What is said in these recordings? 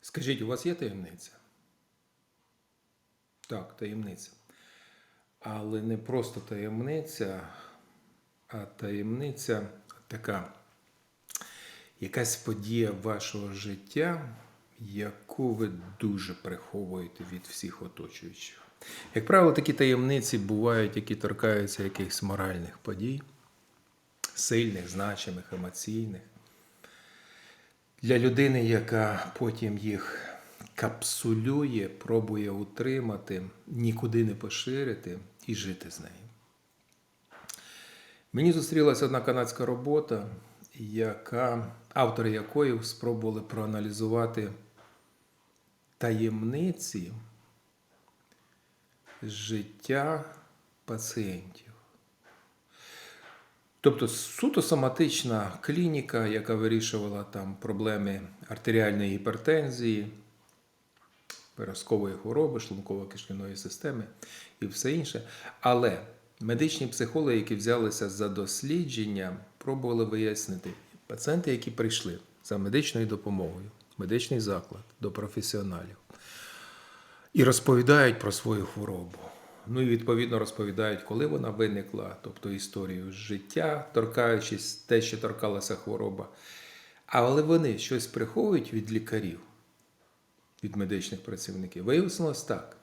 Скажіть, у вас є таємниця? Так, таємниця. Але не просто таємниця, а таємниця така якась подія вашого життя, яку ви дуже приховуєте від всіх оточуючих. Як правило, такі таємниці бувають, які торкаються якихось моральних подій, сильних, значимих, емоційних. Для людини, яка потім їх капсулює, пробує утримати, нікуди не поширити і жити з нею. Мені зустрілася одна канадська робота, яка, автори якої спробували проаналізувати таємниці життя пацієнтів. Тобто суто соматична клініка, яка вирішувала там проблеми артеріальної гіпертензії, виразкової хвороби, шлунково-кишківної системи і все інше. Але медичні психологи, які взялися за дослідження, пробували вияснити пацієнти, які прийшли за медичною допомогою, медичний заклад до професіоналів і розповідають про свою хворобу. Ну і відповідно розповідають, коли вона виникла, тобто історію життя, торкаючись те, що торкалася хвороба. Але вони щось приховують від лікарів, від медичних працівників. Виявилось так.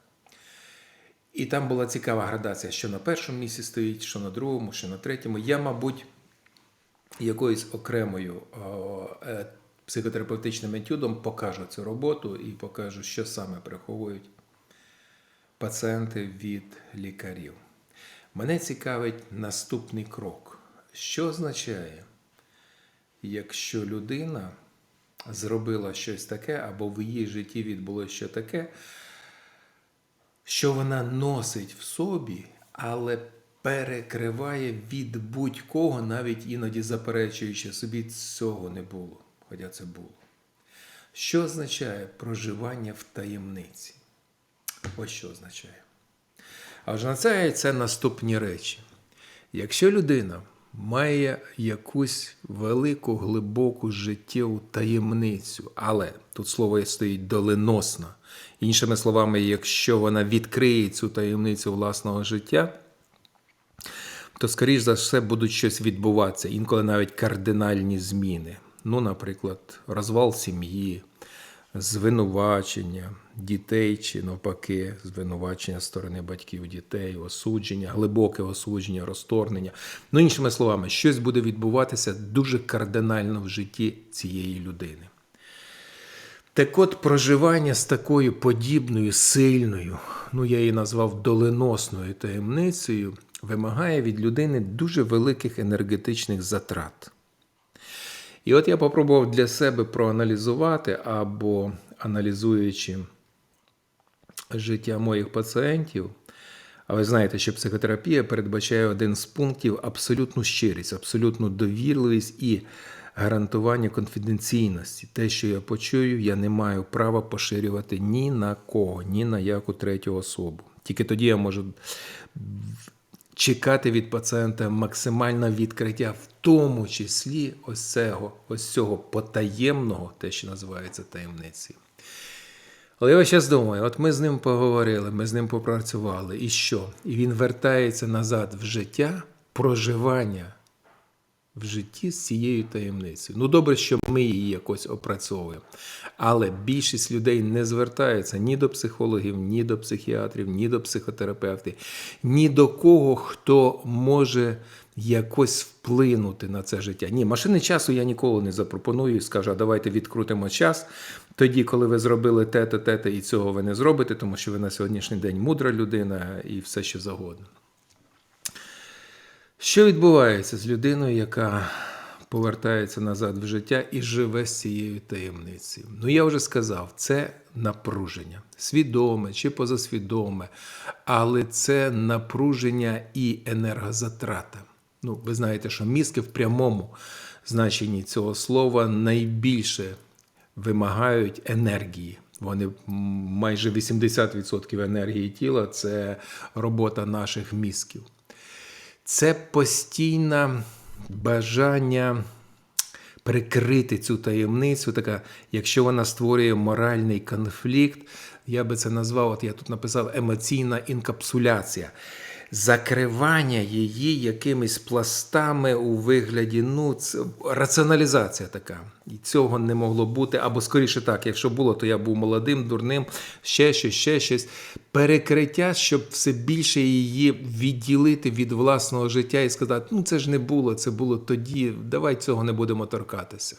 І там була цікава градація, що на першому місці стоїть, що на другому, що на третьому. Я, мабуть, якоюсь окремою е, психотерапевтичним етюдом покажу цю роботу і покажу, що саме приховують пацієнти від лікарів. Мене цікавить наступний крок. Що означає, якщо людина зробила щось таке, або в її житті відбулося що таке, що вона носить в собі, але перекриває від будь-кого, навіть іноді заперечуючи собі, цього не було, хоча це було. Що означає проживання в таємниці? Ось що означає. А означає це наступні речі. Якщо людина має якусь велику, глибоку життєву таємницю, але тут слово стоїть доленосна. Іншими словами, якщо вона відкриє цю таємницю власного життя, то, скоріш за все, будуть щось відбуватися, інколи навіть кардинальні зміни. Ну, наприклад, розвал сім'ї, звинувачення дітей чи навпаки, звинувачення сторони батьків дітей, осудження, глибоке осудження, розторгнення. Ну, іншими словами, щось буде відбуватися дуже кардинально в житті цієї людини. Так от проживання з такою подібною, сильною, ну я її назвав доленосною таємницею, вимагає від людини дуже великих енергетичних затрат. І от я попробував для себе проаналізувати або аналізуючи життя моїх пацієнтів. А ви знаєте, що психотерапія передбачає один з пунктів абсолютну щирість, абсолютну довірливість і гарантування конфіденційності. Те, що я почую, я не маю права поширювати ні на кого, ні на яку третю особу. Тільки тоді я можу чекати від пацієнта максимальне відкриття, в тому числі ось цього, ось цього потаємного, те, що називається таємницею. Але я зараз думаю, от ми з ним поговорили, ми з ним попрацювали, і що? І він вертається назад в життя, проживання в житті з цією таємницею. Ну, добре, що ми її якось опрацьовуємо. Але більшість людей не звертаються ні до психологів, ні до психіатрів, ні до психотерапевтів, ні до кого, хто може якось вплинути на це життя. Ні, машини часу я ніколи не запропоную і скажу, а давайте відкрутимо час. Тоді, коли ви зробили те-те, те-те, і цього ви не зробите, тому що ви на сьогоднішній день мудра людина і все що завгодно. Що відбувається з людиною, яка повертається назад в життя і живе з цією таємницею? Ну, я вже сказав, це напруження, свідоме чи позасвідоме, але це напруження і енергозатрата. Ну, ви знаєте, що мізки в прямому значенні цього слова найбільше вимагають енергії. Вони майже 80% енергії тіла це робота наших мізків. Це постійне бажання прикрити цю таємницю, така, якщо вона створює моральний конфлікт, я би це назвав, от я тут написав емоційна інкапсуляція. Закривання її якимись пластами у вигляді, ну, це раціоналізація така. І цього не могло бути. Або скоріше так, якщо було, то я був молодим, дурним, ще щось, ще щось. Перекриття, щоб все більше її відділити від власного життя і сказати, ну це ж не було, це було тоді, давай цього не будемо торкатися.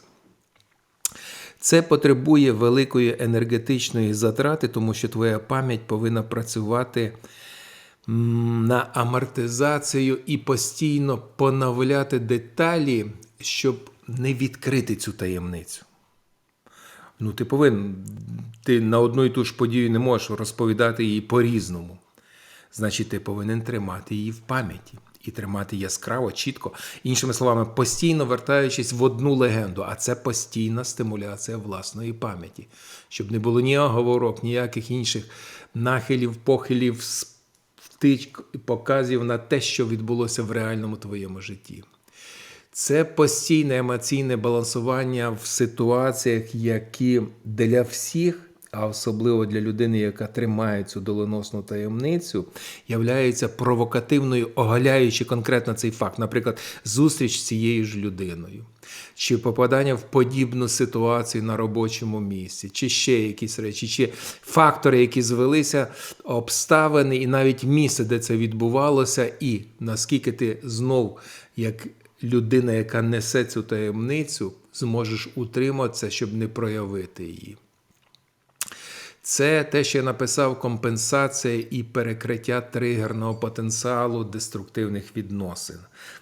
Це потребує великої енергетичної затрати, тому що твоя пам'ять повинна працювати на амортизацію і постійно поновляти деталі, щоб не відкрити цю таємницю. Ну, ти повинен, ти на одну і ту ж подію не можеш розповідати її по-різному. Значить, ти повинен тримати її в пам'яті і тримати яскраво, чітко. Іншими словами, постійно вертаючись в одну легенду, а це постійна стимуляція власної пам'яті, щоб не було ні оговорок, ніяких інших нахилів, похилів, втичк і показів на те, що відбулося в реальному твоєму житті. Це постійне емоційне балансування в ситуаціях, які для всіх, а особливо для людини, яка тримає цю доленосну таємницю, являється провокативною, оголяючи конкретно цей факт, наприклад, зустріч з цією ж людиною, чи попадання в подібну ситуацію на робочому місці, чи ще якісь речі, чи фактори, які звелися, обставини, і навіть місце, де це відбувалося, і наскільки ти знов як людина, яка несе цю таємницю, зможеш утриматися, щоб не проявити її. Це те, що я написав компенсація і перекриття тригерного потенціалу деструктивних відносин.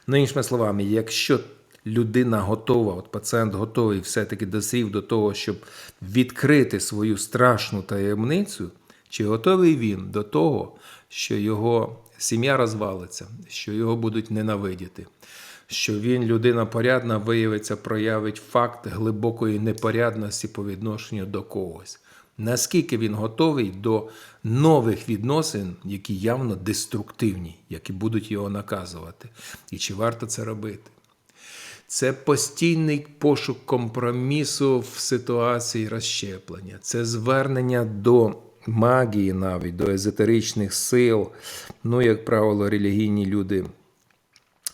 Ну, іншими словами, якщо людина готова, от пацієнт готовий все-таки досів до того, щоб відкрити свою страшну таємницю, чи готовий він до того, що його сім'я розвалиться, що його будуть ненавидіти? що він, людина порядна, виявиться, проявить факт глибокої непорядності по відношенню до когось. Наскільки він готовий до нових відносин, які явно деструктивні, які будуть його наказувати, і чи варто це робити? Це постійний пошук компромісу в ситуації розщеплення, це звернення до магії, навіть до езотеричних сил. Ну, як правило, релігійні люди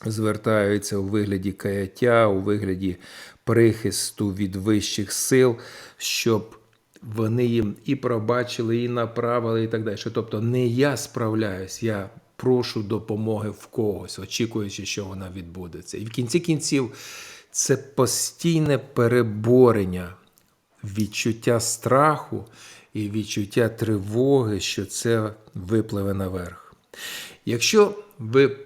звертаються у вигляді каяття, у вигляді прихисту від вищих сил, щоб вони їм і пробачили, і направили, і так далі. Тобто не я справляюсь, я прошу допомоги в когось, очікуючи, що вона відбудеться. І в кінці кінців це постійне переборення відчуття страху і відчуття тривоги, що це випливе наверх. Якщо ви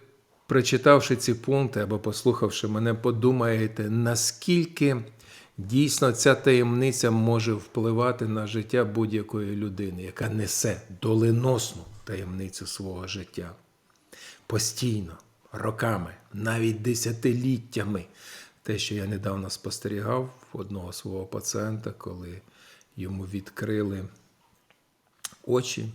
прочитавши ці пункти або послухавши мене, подумаєте, наскільки дійсно ця таємниця може впливати на життя будь-якої людини, яка несе доленосну таємницю свого життя. Постійно, роками, навіть десятиліттями. Те, що я недавно спостерігав одного свого пацієнта, коли йому відкрили очі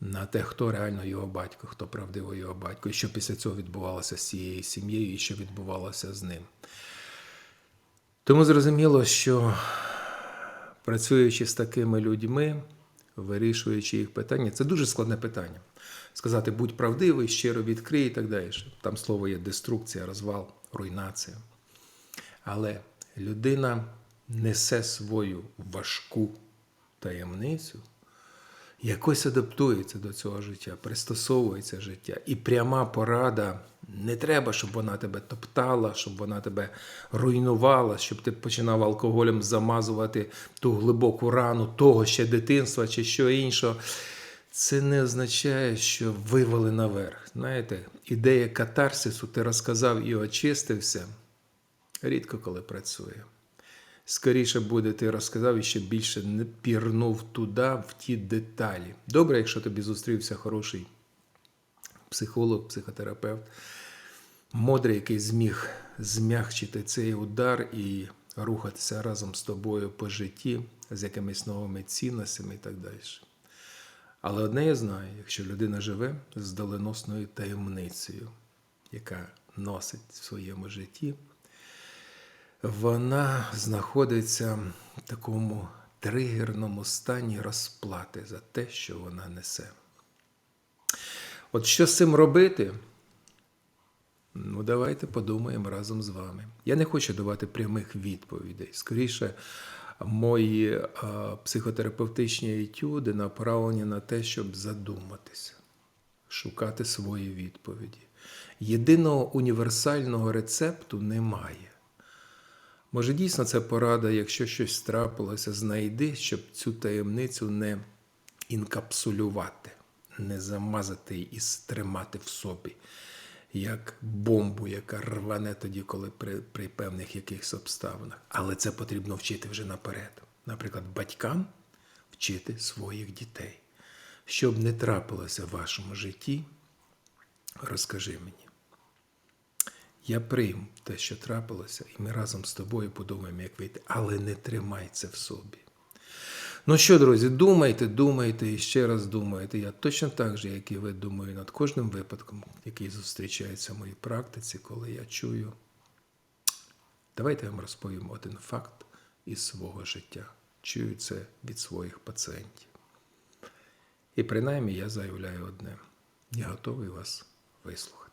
на те, хто реально його батько, хто правдиво його батько, і що після цього відбувалося з цією сім'єю, і що відбувалося з ним. Тому зрозуміло, що працюючи з такими людьми, вирішуючи їх питання, це дуже складне питання. Сказати, будь правдивий, щиро відкрий і так далі. Там слово є деструкція, розвал, руйнація. Але людина несе свою важку таємницю якось адаптується до цього життя, пристосовується життя. І пряма порада не треба, щоб вона тебе топтала, щоб вона тебе руйнувала, щоб ти починав алкоголем замазувати ту глибоку рану того ще дитинства чи що іншого. Це не означає, що вивели наверх. Знаєте, ідея катарсису, ти розказав і очистився, рідко коли працює скоріше буде, ти розказав і ще більше не пірнув туди, в ті деталі. Добре, якщо тобі зустрівся хороший психолог, психотерапевт, мудрий, який зміг змягчити цей удар і рухатися разом з тобою по житті, з якимись новими цінностями і так далі. Але одне я знаю, якщо людина живе з доленосною таємницею, яка носить в своєму житті, вона знаходиться в такому тригерному стані розплати за те, що вона несе. От що з цим робити? Ну, давайте подумаємо разом з вами. Я не хочу давати прямих відповідей. Скоріше, мої е, психотерапевтичні етюди направлені на те, щоб задуматися, шукати свої відповіді. Єдиного універсального рецепту немає. Може, дійсно це порада, якщо щось трапилося, знайди, щоб цю таємницю не інкапсулювати, не замазати і стримати в собі, як бомбу, яка рване тоді, коли при, при певних якихось обставинах. Але це потрібно вчити вже наперед. Наприклад, батькам вчити своїх дітей. Щоб не трапилося в вашому житті, розкажи мені. Я прийму те, що трапилося, і ми разом з тобою подумаємо, як вийти, але не тримай це в собі. Ну що, друзі, думайте, думайте і ще раз думайте. Я точно так же, як і ви думаю, над кожним випадком, який зустрічається в моїй практиці, коли я чую. Давайте я вам розповім один факт із свого життя. Чую це від своїх пацієнтів. І принаймні я заявляю одне: я готовий вас вислухати.